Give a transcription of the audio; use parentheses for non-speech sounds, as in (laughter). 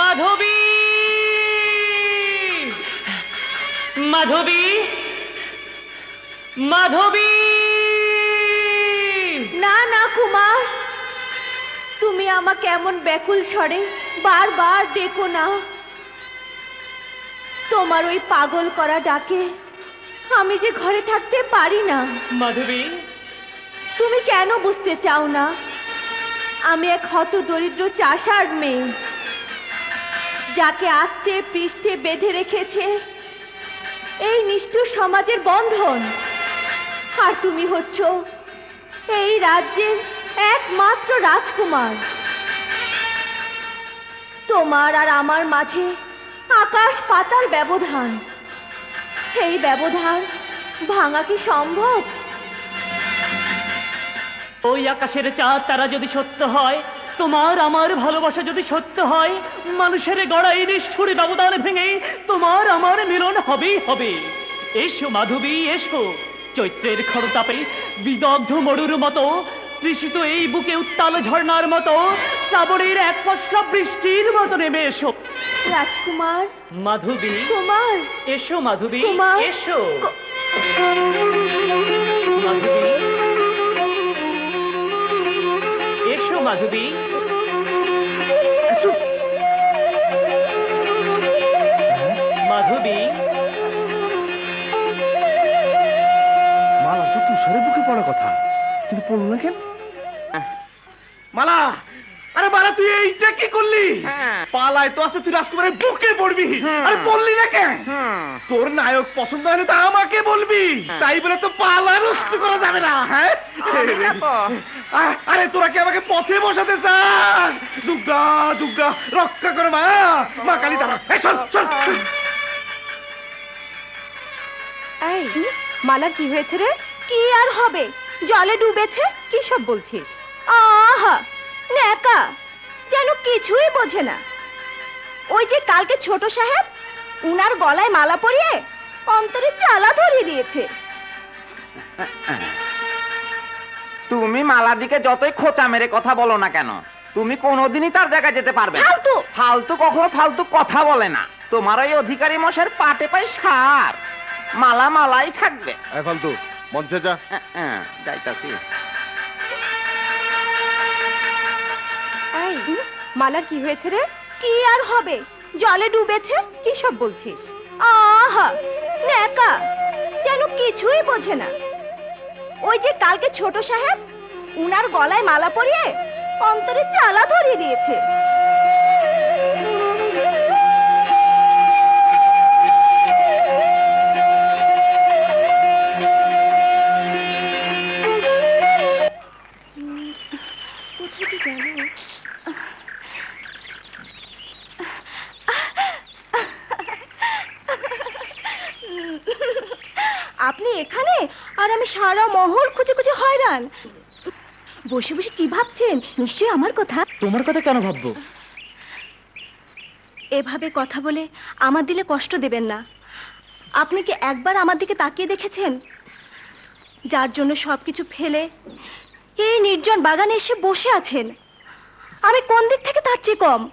মাধবী। মাধবী। মাধবী। না না কুমার। তুমি আমাকে এমন ব্যাকুল স্বরে বারবার ডেকো না। তোমার ওই পাগল করা ডাকে আমি যে ঘরে থাকতে পারি না। মাধবী। তুমি কেন বুঝতে চাও না? আমি এক হত দরিদ্র চাষার মেয়ে। যাকে আস্তে পৃষ্ঠে বেঁধে রেখেছে, এই নিষ্ঠুর সমাজের বন্ধন। আর তুমি হচ্ছ এই রাজ্যের একমাত্র রাজকুমার। তোমার আর আমার মাঝে আকাশ পাতাল ব্যবধান। এই ব্যবধান ভাঙা কি সম্ভব? ওই আকাশের চাঁদ তারা যদি সত্য হয় তোমার আমার ভালোবাসা যদি সত্য হয় মানুষের গড়া এই নিষ্ঠুর ব্যবধান ভেঙে তোমার আমার মিলন হবেই হবে। এসো মাধবী এসো। চৈত্রের খরতাপে বিদগ্ধ মরুর মতো তৃষিত এই বুকে উত্তাল ঝর্ণার মতো শ্রাবণের এক পশলা বৃষ্টির মতো নেমে এসো। রাজকুমার। মাধবী। কুমার। এসো মাধবী। এসো। মাধবী। মাধবী। মাধবী। মালা তো বুকে পড়া কথা। কিন্তু পড়ল না কেন? মালা আরে মালা তুই এইটা কি করলি? পালায় তো আছে তুই রাজকুমারের বুকে পড়বি। আরে বললি না কেন? তোর নায়ক পছন্দ হলে তো আমাকে বলবি। তাই বলে তো পালা নষ্ট করা যাবে না হ্যাঁ? আরে তোরা কি আমাকে পথে বসাতে চাস? দুর্গা দুর্গা রক্ষা করে মা। মা কালী এই এই মালার কি হয়েছে রে? কি আর হবে? জলে ডুবেছে? কি সব বলছিস? আহা যেন কিছুই বোঝে না। ওই যে কালকে ছোট সাহেব উনার গলায় মালা পরিয়ে অন্তরে চালা ধরিয়ে দিয়েছে। (laughs) তুমি মালাদিকে যতই খোঁচা মেরে কথা বলো না কেন তুমি কোনোদিনই তার জায়গায় যেতে পারবে না। ফালতু! ফালতু কখনো ফালতু কথা বলে না। তোমার ওই অধিকারী মশের পাটে পাই সার। মালা মালাই থাকবে। এই ফালতু মঞ্চে যা। হ্যাঁ, হ্যাঁ, যাইতাছি। এই মালার কি হয়েছে রে? কি আর হবে? জলে ডুবেছে? কি সব বলছিস? আহা নেকা যেন কিছুই বোঝে না। ওই যে কালকে ছোট সাহেব, উনার গলায় মালা পরিয়ে অন্তরে চালা ধরিয়ে দিয়েছে। কোথায় গেল? আপনি এখানে? আর আমি সারা মহল খুঁজে খুঁজে হয়রান। বসে বসে কি ভাবছেন? নিশ্চয়ই আমার কথা। তোমার কথা কেন ভাববো? এভাবে কথা বলে আমার দিলে কষ্ট দেবেন না। আপনি কি একবার আমার দিকে তাকিয়ে দেখেছেন? যার জন্য সবকিছু ফেলে এই নির্জন বাগানে এসে বসে আছেন। আমি কোন দিক থেকে তার চেয়ে কম?